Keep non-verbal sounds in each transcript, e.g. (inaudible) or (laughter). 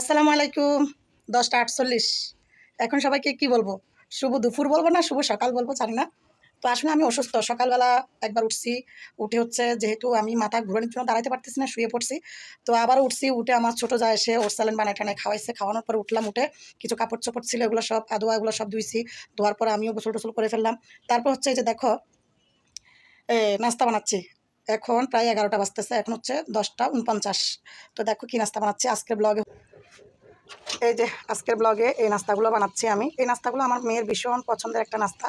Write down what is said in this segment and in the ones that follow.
আসসালামু আলাইকুম। দশটা আটচল্লিশ। এখন সবাইকে কি বলব? শুভ দুপুর বলব না, শুভ সকাল বলব, জানি না। তো আসলে আমি অসুস্থ। সকালবেলা একবার উঠছি। উঠে হচ্ছে যেহেতু আমি মাথা ঘুরানোর জন্য দাঁড়াতে পারতেছি না, শুয়ে পড়ছি। তো আবার উঠছি, উঠে আমার ছোটো যা এসে ওর স্যালেন বানায় টানায় খাওয়াইছে। খাওয়ানোর পর উঠলাম, উঠে কিছু কাপড় চোপড় ছিল, এগুলো সব আদোয়া এগুলো সব ধুইছি। ধোয়ার পর আমিও গোসল টোসল করে ফেললাম। তারপর হচ্ছে এই যে দেখো, এ, নাস্তা বানাচ্ছি। এখন প্রায় এগারোটা বাজতেছে, এখন হচ্ছে দশটা উনপঞ্চাশ তো দেখো কি নাস্তা বানাচ্ছি। আজকের ব্লগে এই যে আজকের ব্লগে এই নাস্তাগুলো বানাচ্ছি আমি। এই নাস্তাগুলো আমার মেয়ের ভীষণ পছন্দের একটা নাস্তা,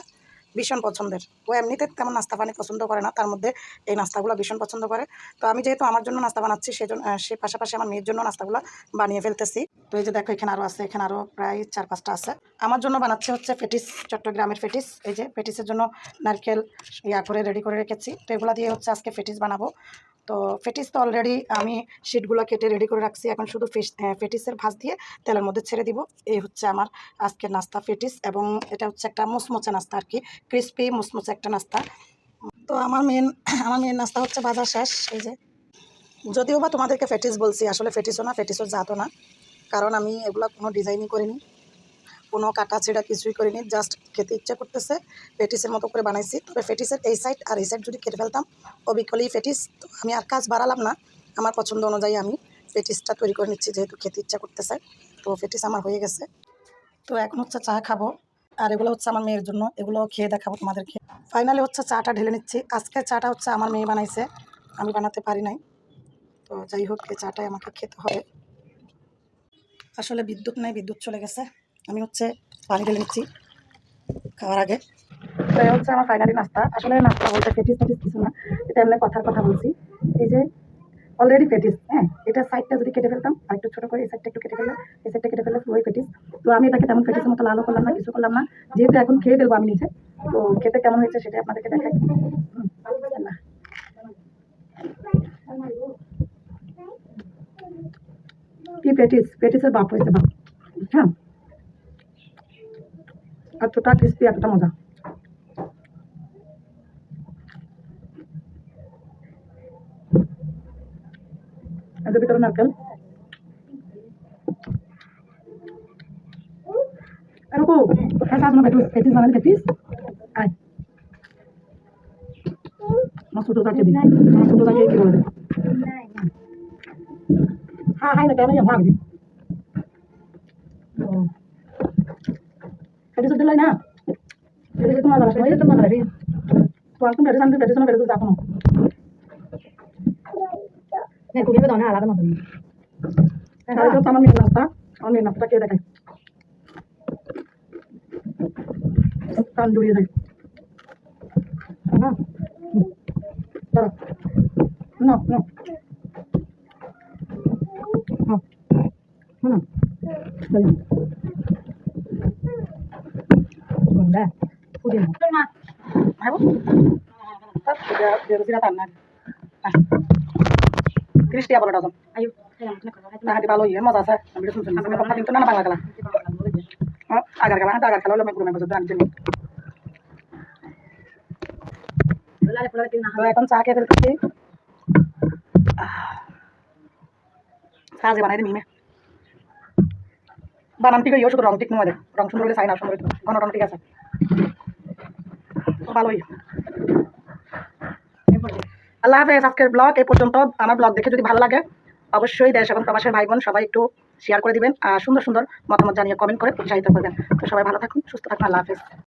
ভীষণ পছন্দের। ও এমনিতে তেমন নাস্তা পানি পছন্দ করে না, তার মধ্যে এই নাস্তাগুলো ভীষণ পছন্দ করে। তো আমি যেহেতু আমার জন্য নাস্তা বানাচ্ছি সেই জন্য সে পাশাপাশি আমার মেয়ের জন্য নাস্তাগুলো বানিয়ে ফেলতেছি। তো এই যে দেখো, এখানে আরও আছে, এখানে আরও প্রায় চার পাঁচটা আছে। আমার জন্য বানাচ্ছে হচ্ছে ফেটিস, চট্টগ্রামের ফেটিস। এই যে ফেটিসের জন্য নারকেল ইয়া করে রেডি করে রেখেছি। তো এগুলো দিয়ে হচ্ছে আজকে ফেটিস বানাবো। তো ফেটিস তো অলরেডি আমি শিটগুলো কেটে রেডি করে রাখছি। এখন শুধু ফেটিসের ভাজ দিয়ে তেলের মধ্যে ছেড়ে দিব। এই হচ্ছে আমার আজকের নাস্তা ফেটিস এবং এটা হচ্ছে একটা মুসমুচে নাস্তা আর কি। ক্রিস্পি মুসমুচে একটা নাস্তা। তো আমার মেন (clears throat) আমার মেন নাস্তা হচ্ছে বাজার শেষ। এই যে, যদিও বা তোমাদেরকে ফেটিস বলছি, আসলে ফেটিসও না ফেটিসও জাতও না। কারণ আমি এগুলো কোনো ডিজাইনই করিনি। কোনো কাটা ছেঁড়া কিছুই করিনি জাস্ট খেতে ইচ্ছা করতেছে ফেটিসের মতো করে বানাইছি। তবে ফেটিসের এই সাইড আর এই সাইড যদি কেটে ফেলতাম, অবিকলেই ফেটিস তো আমি আর কাজ বাড়ালাম না। আমার পছন্দ অনুযায়ী আমি ফেটিসটা তৈরি করে নিচ্ছি, যেহেতু খেতে ইচ্ছা করতেছে। তো ফেটিস আমার হয়ে গেছে। তো এখন হচ্ছে চা খাব। আর এগুলো হচ্ছে আমার মেয়ের জন্য। এগুলো খেয়ে দেখাবো তোমাদেরকে। ফাইনালি হচ্ছে চাটা ঢেলে নিচ্ছি। আজকে চাটা হচ্ছে আমার মেয়ে বানাইছে। আমি বানাতে পারি নাই। তো যাই হোক, এই চাটাই আমাকে খেতে হবে। আসলে বিদ্যুৎ নেই, বিদ্যুৎ চলে গেছে। আমি হচ্ছে পানি ঢেলে নিচ্ছি খাওয়ার আগে। তো হচ্ছে আমার ফাইনালি নাস্তা। আসলে নাস্তা বলতে ফেটিস ফেটিস কিছু না, এটা এমনি কথার কথা বলছি। এই যে অলরেডি ফেটিস হ্যাঁ এটা সাইডটা যদি কেটে ফেলতাম আর একটু ছোটো করে এই সাইডটা একটু কেটে ফেললে, এই সাইডটা কেটে ফেললে পুরোই ফেটিস তো আমি এটাকে তেমন ফেটিসের মতো লালও করলাম না, কিছু করলাম না। যেহেতু এখন খেয়ে ফেলব আমি নিজে, তো খেতে কেমন হয়েছে সেটা আপনাদেরকে দেখাই। কি পেটিস পেটিসের বাপ হয়েছে বাপ হ্যাঁ এতটা ক্রিস্পি এতটা মজা এর ভিতরে নারকেল এরকম হ্যাঁ সাজ না পেটিস পেটিস বানালি পেটিস আয় আমার ছোটো যাকে দিই আমার ছোটো যাকে কি বলে দে হ্যাঁ হাই না কেন ভাগ দি পেটিস দিলাই না পেটিস তোমার লাগা পেটিস তোমার লাগা তো আমি পেটিস আমি পেটিস না পেটিস যাব না হ্যাঁ কুড়িয়ে দাও না আলাদা মতন তাহলে তো আমার মেয়ের নাস্তা আমার মেয়ের নাস্তাটা খেয়ে দেখাই কান জড়িয়ে যায় হ্যাঁ দাঁড়া না না হ্যাঁ হ্যাঁ দাঁড়িয়ে কোনটা পুদিনা আইবো তার বেরো সিরা তার না কৃষ্টি আবার dozen ayo saya mau nak না হাতি ভালো ইয়ে মজা আছে আমি আমি না না বাংলা গেলা আগার গেলা আগার খেলা হলো জানি জানি Wala pula tin তো এখন চা খেয়ে ফেলতেছি সাজে বানাই দিই বানান ঠিক হইও শুধু রং ঠিক নয় রং সুন্দর হলে সাইন আর সুন্দর ঘন ঠিক আছে। ভালোই। আল্লাহ হাফেজ, আজকের ব্লগ এই পর্যন্ত। আমার ব্লগ দেখে যদি ভালো লাগে, অবশ্যই দেশ এবং প্রবাসের ভাই বোন সবাই একটু শেয়ার করে দিবেন। আর সুন্দর সুন্দর মতামত জানিয়ে কমেন্ট করে উৎসাহিত করবেন। তো সবাই ভালো থাকুন, সুস্থ থাকুন। আল্লাহ হাফেজ।